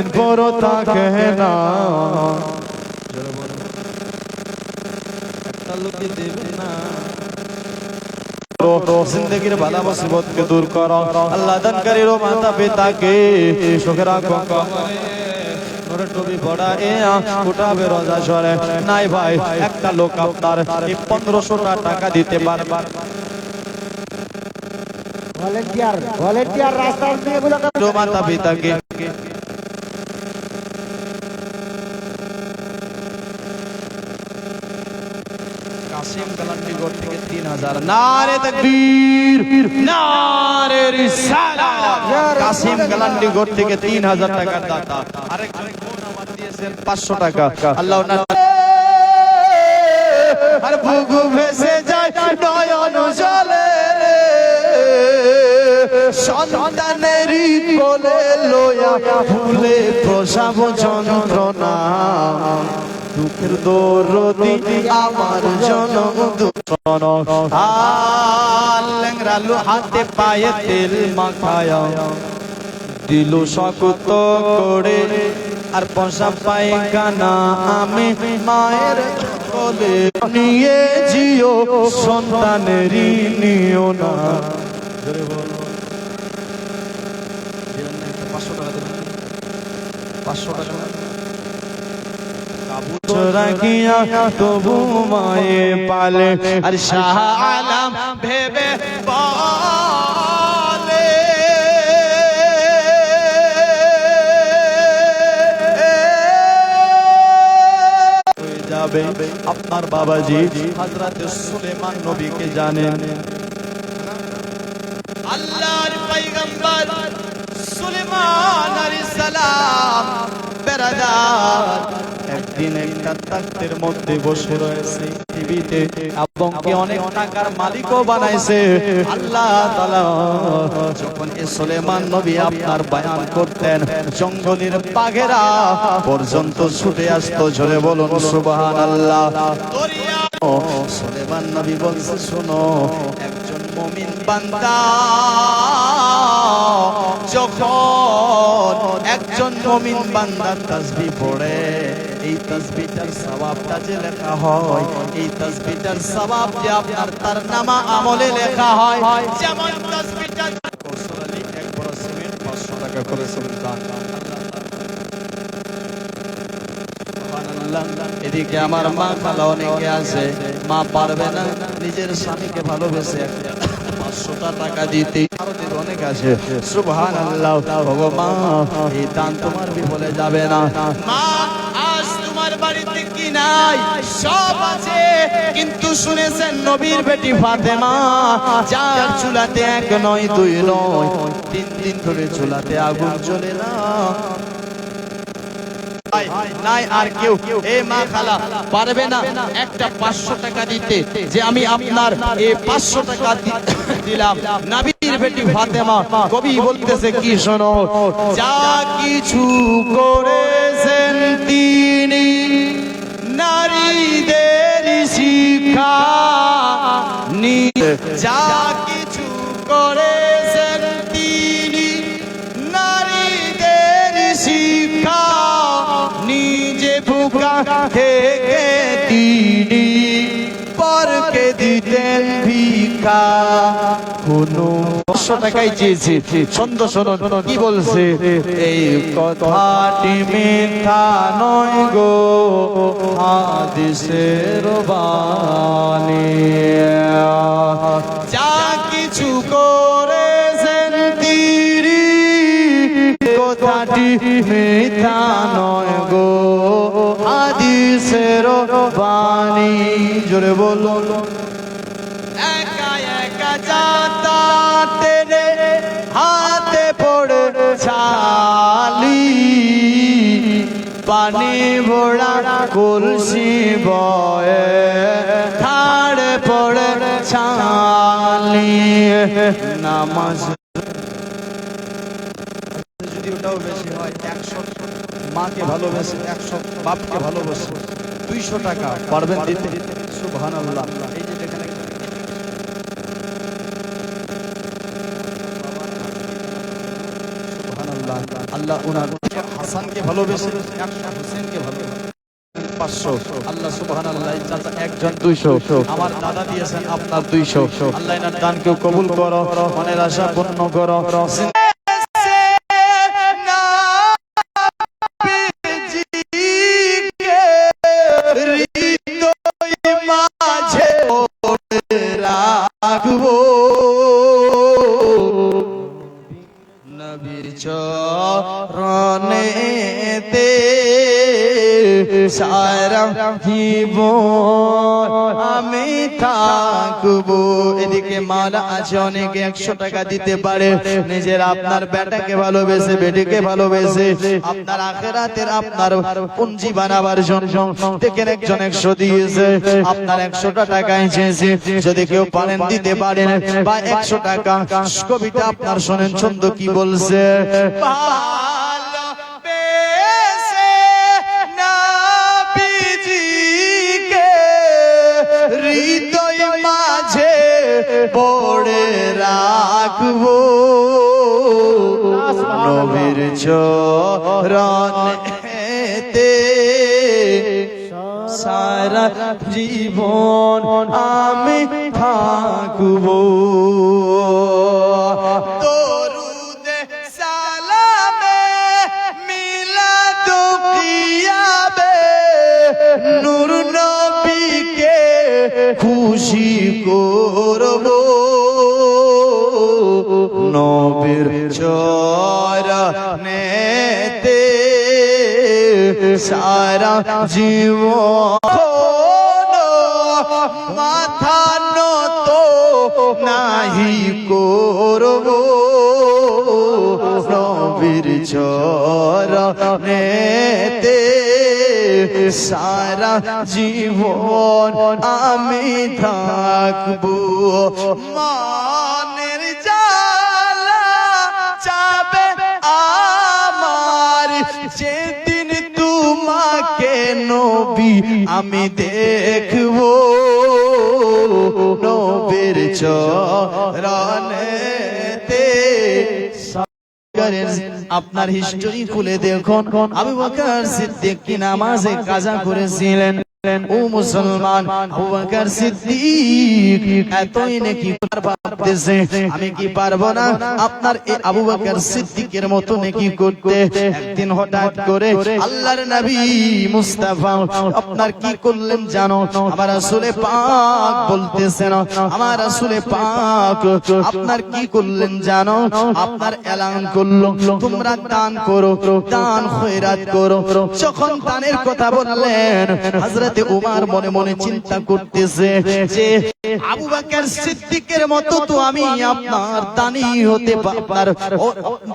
দিন পর থাকে না। লোকে দেবে না। জিন্দগির বালা মুসিবতকে দূর করো। আল্লাহ দানকারীর মাতা পিতাকে সুখে রাখো করে। টুপি পড়া এ উঠাবে রোজা সরে নাই ভাই একটা লোক আপনার এই পনেরোশো টাকা দিতে পারবে ভলেন্টিয়ার ভলেন্টিয়ার রাস্তার মাতা পিতাকে কাসিম কালান্ডিগড় থেকে তিন হাজার। নারে তকবীর, নারে রিসালাত। কাসিম কালান্ডিগড় থেকে তিন হাজার টাকার দাতা। আরেকজন আমার দিয়েছেন পাঁচশো টাকা। আল্লাহ আর বুকু ভেসে যায় নয়ন জলে সন্তানেরই কোলে লয়া ভুলে প্রসাব যন্ত্রণা। দুঃখের দরদি, আমার জনম দূষণ লেংরালু হাতে পায়ে তেল মাখায়। দিল শক্ত করে, আর পশা পায়খানা আমি মায়ের কোলে নিয়ে জিও, সন্তানেরই নিও না। পাঁচশো টাকা পাঁচশো টাকা। রাখিয়া তবু মায়ে পালে। আর শাহ আলম ভেবে বলে যাবে আপনার বাবাজি? হযরত সুলেমান নবীকে জানেন। আল্লাহর পয়গম্বর সুলেমান আলাইহিস সালাম বেরাদার একটা মধ্যে বসে রয়েছে টিভিতে এবং কি অনেক টাকার মালিকও বানাইছে। আল্লাহ যখন এ সুলেমান নবী আপনার বয়ান করতেন, জঙ্গলের বাঘেরা পর্যন্ত ছুটে আসতো ঝরে বলুন, সুবহানাল্লাহ। দরিয়া সুলেমান নবী বলছে, শোনো, একজন মুমিন বান্দা যখন একজন মুমিন বান্দা তাসবিহ পড়ে এই তাসবিহটার সওয়াবটা যে লেখা হয়, এই তাসবিহটার সওয়াব যে আপনার তার নামা আমলে লেখা হয়। যেমন তাসবিহটা কৌশল এক বড় সিমেন্ট 500 টাকা করে সুলতান এদিকে আমার মা খালা অনেকে আছে। মা পারবে না, নিজের স্বামীকে ভালোবেসে একটা টাকা দিতে। অনেক আছে। মা এই দান তোমার বিফলে যাবে না। নাই সব আছে কিন্তু শুনেছেন নবীর বেটি ফাতেমা যার চুলাতে এক নয় দুই নয় তিন দিন ধরে চুলাতে আগুন জ্বলে না। নাই, আর কেউ এ মা খালা পারবে না একটা পাঁচশো টাকা দিতে যে আমি আপনার পাঁচশো টাকা দিলাম। নাবির বেটি ফাতেমা কবি বলতেছে কি শোনো যা কিছু করেছেন তিনি নারীদের শিক্ষা নি- যা কিছু করেছেন পরকে দিতেন ভিক্ষা। কোনো পাঁচশো টাকাই চেয়েছে। ছন্দ কি বলছে? এই কথাটি মিথ্যা নয় গো বাণী। যা কিছু করেছেন তিনি কথাটি মিথ্যা নয় গো বাণী জোরে বলো। একা একা যাতা তেরে হাতে পড়ে ছালি পানি ভোড়া কলসি বয়ে থাড়ে পড়ে ছালি নামাজ যদি ওটাও বেশি হয়, একশো। মাকে ভালোবেসে, একশো। বাপকে ভালোবেসে। দুইশো টাকা। পারবেন দিতে? সুবহান আল্লাহ এই যে এখানে আল্লাহ ওনার হাসানকে ভালোবেসে একশো হোসেনকে ভালোবেসে। পাঁচশো। আল্লাহ সুবহান আল্লাহ চাচা একজন দুইশো। আমার দাদা দিয়েছেন আপনার দুইশো। আল্লাহ এনার দানকেও কবুল করো। মনের আশা পূর্ণ করো। রাখব। নবীর চরণেতে সারা জীবন আমি থাকব। এদিকে মালা আছে অনেকে একশো টাকা দিতে পারে। নিজের আপনার বেটাকে ভালোবেসে, বেটিকে ভালোবেসে আপনার আখেরাতের আপনার পুঞ্জি বানাবার জন্য দেখেন একজন একশো দিয়েছে। আপনার একশোটা টাকা এসেছে। যদি কেউ পারেন দিতে পারেন। বা একশো টাকা। কবিতা আপনার শোনেন ছন্দ কি বলছে? রাখব নবীর চরণেতে সারা জীবন আমি থাকব। নূর নবীকে খুশি করব। সারা জীবন মাথা নত নাহি করব। নবীর চরণেতে সারা জীবন আমি থাকব। মানের নবী আমি দেখব নবীর করেন আপনার হিস্টোরি খুলে দেখুন। আবু বকর সিদ্দিক কি নামাজে কাজা করেছিলেন? ও মুসলমান আবু বকর সিদ্দিক, এতই নাকি ভাবতেছে, আমি কি পারব না? আপনার এই আবু বকর সিদ্দিকের মতো নাকি করতে? একদিন হঠাৎ করে আল্লাহর নবী মুস্তাফা, আপনার কি করলেন জানো? আমার রাসূলে পাক বলতেছেন, আমার রাসূলে পাক, আপনার কি করলেন জানো? আপনার এলান করল, তোমরা দান করো, দান খয়রাত করো। যখন দানের কথা বললেন, হযরতে উমার মনে মনে চিন্তা করতেছে যে আবু বকর সিদ্দিকের মতো তো আমি আপনার দানি হতে পা-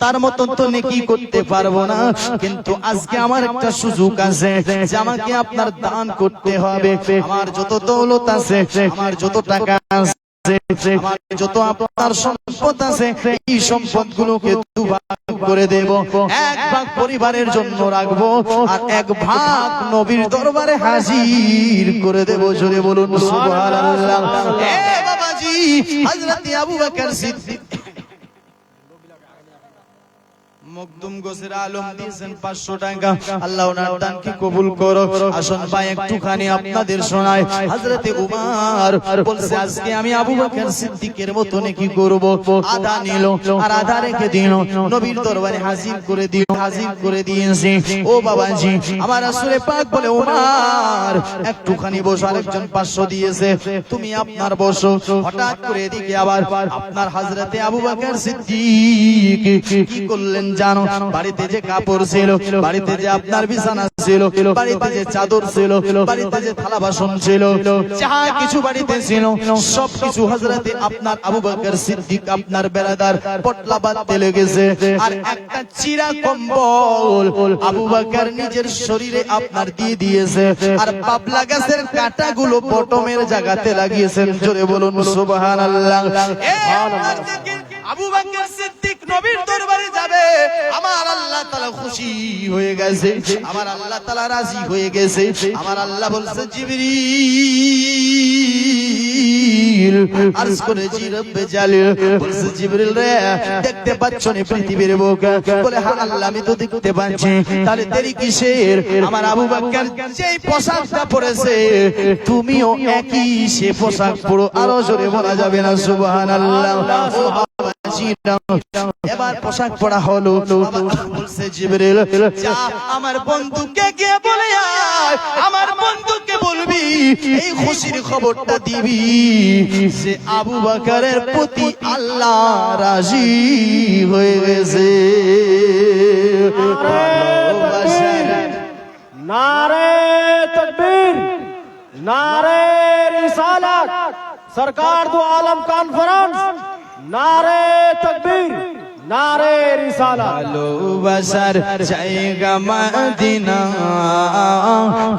তার মতো তো নেকি করতে পারব না। কিন্তু আজকে আমার একটা সুযোগ আছে যে আমাকে আপনার দান করতে হবে। আমার যত দৌলত আছে আমার যত টাকা আছে আমার যত আপনার সম্পদ আছে এই সম্পদ গুলোকে দুভাগ করে দেব। এক ভাগ পরিবারের জন্য রাখব আর এক ভাগ নবীর দরবারে হাজির করে দেব। জোরে বলুন সুবহানাল্লাহ। এ বাবাজি হযরত আবু বকর সিদ্দিক মকদুম গোসের আলম দিয়েছেন পাঁচশো টাকা। আল্লাহ ওনার দানকে কবুল করো। আসন ভাই, একটুখানি আপনাদের শোনায় হজরতে উমার বলছে, আজকে আমি আবু বকর সিদ্দিকের মতো নাকি করব। আধা নিল, আর আধা রেখে দিল। নবীর দরবারে হাজির করে দিল, হাজির করে দিয়েছে। ও বাবাজি, আমার আসলে পাক বলে, উমার, একটুখানি বসো, আরেকজন পাঁচশো দিয়েছে। তুমি আপনার বসো। হঠাৎ করে এদিকে আবার আপনার হাজরাতে আবু বকর সিদ্দিক কি করলেন জানো বাড়িতে যে কাপড় ছিল বাড়িতে যে আপনার বিছানা ছিল বাড়িতে যে চাদর ছিল বাড়িতে যে থালা বাসন ছিল যাহা কিছু বাড়িতে ছিল সব কিছু হজরতে আপনার আবু বকর সিদ্দিক আপনার বেড়াদার পটলা বাঁধতে লেগেছে আর একটা চিরা কম্বল আবু বকর নিজের শরীরে আপনার দিয়ে দিয়েছে আর পাবলা গাছের কাঁটাগুলো পটমের জায়গাতে লাগিয়েছেন জোরে বলুন সুবহানাল্লাহ আবু বকর সিদ্দিক নবীর দরবারে যাবে। আমার আল্লাহ তালা খুশি হয়ে গেছে। আমার আল্লাহ তালা রাজি হয়ে গেছে। আমার আল্লাহ বলছে, জিবরিল। আরজ রব্বে জালিল বলছে, জিবরিল রে, দেখতে পাচ্ছ পৃথিবীর বুক? বলে হ্যাঁ আল্লাহ, আমি তো দেখতে পাচ্ছি। তাহলে দেরি কিসের? আমার আবু বকর, যেই পোশাকটা পরেছে, তুমিও একই সে পোশাক পরো। আরও জোরে বলা যাবে না, সুবহানাল্লাহ। এবার পোশাক পড়া হলো বলছে জিবরিল আমার বন্ধুকে গিয়ে বলে আমার বন্ধুকে বলবি এই খুশির খবরটা দিবি আবু বাকারের প্রতি আল্লাহ রাজি হয়ে গেছে নারে তকবীর নারে রিসালাত সরকার দু আলম কনফারেন্স নারে তকবীর নারে রিসালা ভালোবাসার জায়গা মদিনা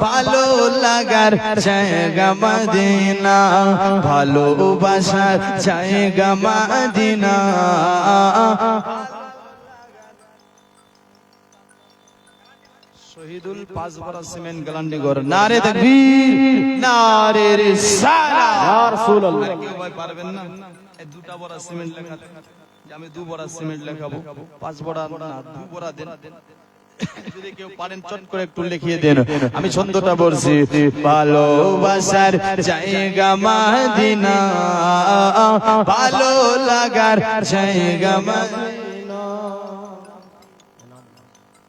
ভালো লাগার জায়গা মদিনা ভালোবাসার জায়গা মদিনা। শহীদুল পাঁচ বরা সিমেন্ট গ্যালান্ডি নারে তকবীর নারে রিসালা রাসূলুল্লাহ। কেউ ভাই পারবেন না। দুটা বড়া সিমেন্ট লেখা যে আমি দু বড়া সিমেন্ট লেখাবো, পাঁচ বড়া দু বড়া দেন। যদি কেউ পারেন, চট করে একটু লিখিয়ে দেন। আমি ছন্দটা বলছি, ভালোবাসার জায়গা মাদিনা, ভালো লাগার জায়গা মাদিনা।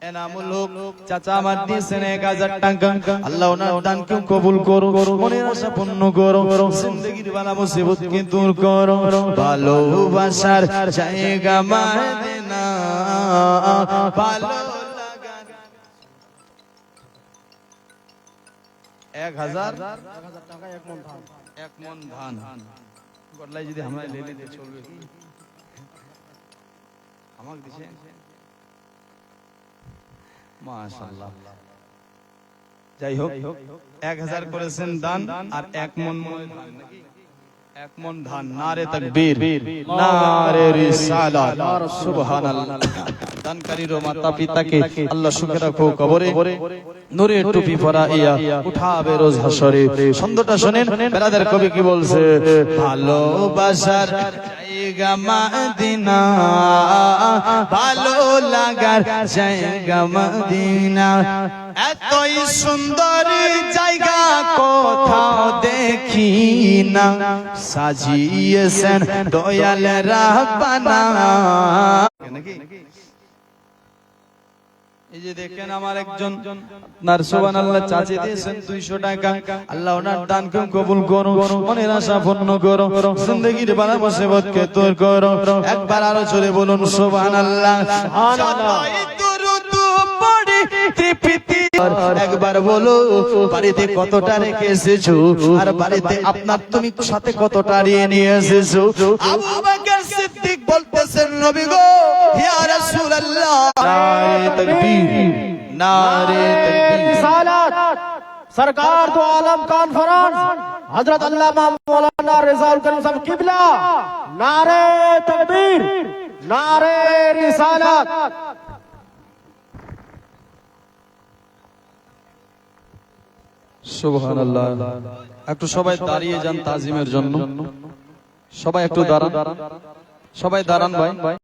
এনামুল হক চাচা আমার দিয়েছেন এক হাজার টাকা আল্লাহ ওনার দানকে কবুল করো মনের আশা পূর্ণ করো জিন্দগির বালা মুসিবতকে দূর করো ভালোবাসার জায়গা মদিনা, ভালো এক হাজার? এক মন ধান। গড়লাই যদি আমরা লেলে চলবে। আমাকে দিছে? মাশাআল্লাহ। যাই হোক এক হাজার করেছেন দান আর এক মন? এক মন ধান নারে তাকবীর। নারে রিসালাত। সুবহানাল্লাহ। দানকারীর মাতা পিতাকে আল্লাহ সুখে রাখো কবরে। নূরের টুপি পরা ইয়া উঠাবে রোজ হাসরে। ছন্দটা শুনেন বেরাদের কবি কি বলছে? ভালোবাসার জায়গা ভালো লাগার জায়গা এতই সুন্দর জায়গা কোথাও দেখি না সাজিয়েছেন দয়াল রাব্বানা নাকি এই যে দেখেন আমার একজন আপনার সোবান আল্লাহ চাচি দিয়েছেন দুইশো টাকা। আল্লাহ ওনার দানকে কবুল করো মনের আশা পূর্ণ করো জিন্দগির বালা মুসিবতকে তোর করো একবার আরও চলে বলুন সোবান আল্লাহ একবার বলো বাড়িতে কতটা রেখে এসেছ? আর বাড়িতে আপনার তুমি সাথে কতটা নিয়ে নিয়ে এসেছ? বলতেছেন নবী গো সরকার তো আলম কনফারেন্স হযরত আল্লামা মাওলানা রেজাউল করিম সাহেব কিবলা। নারে তাকবীর নারে রিসালাত। একটু সবাই দাঁড়িয়ে যান তাজিমের জন্য। সবাই একটু দাঁড়ান। সবাই দাঁড়ান ভাই।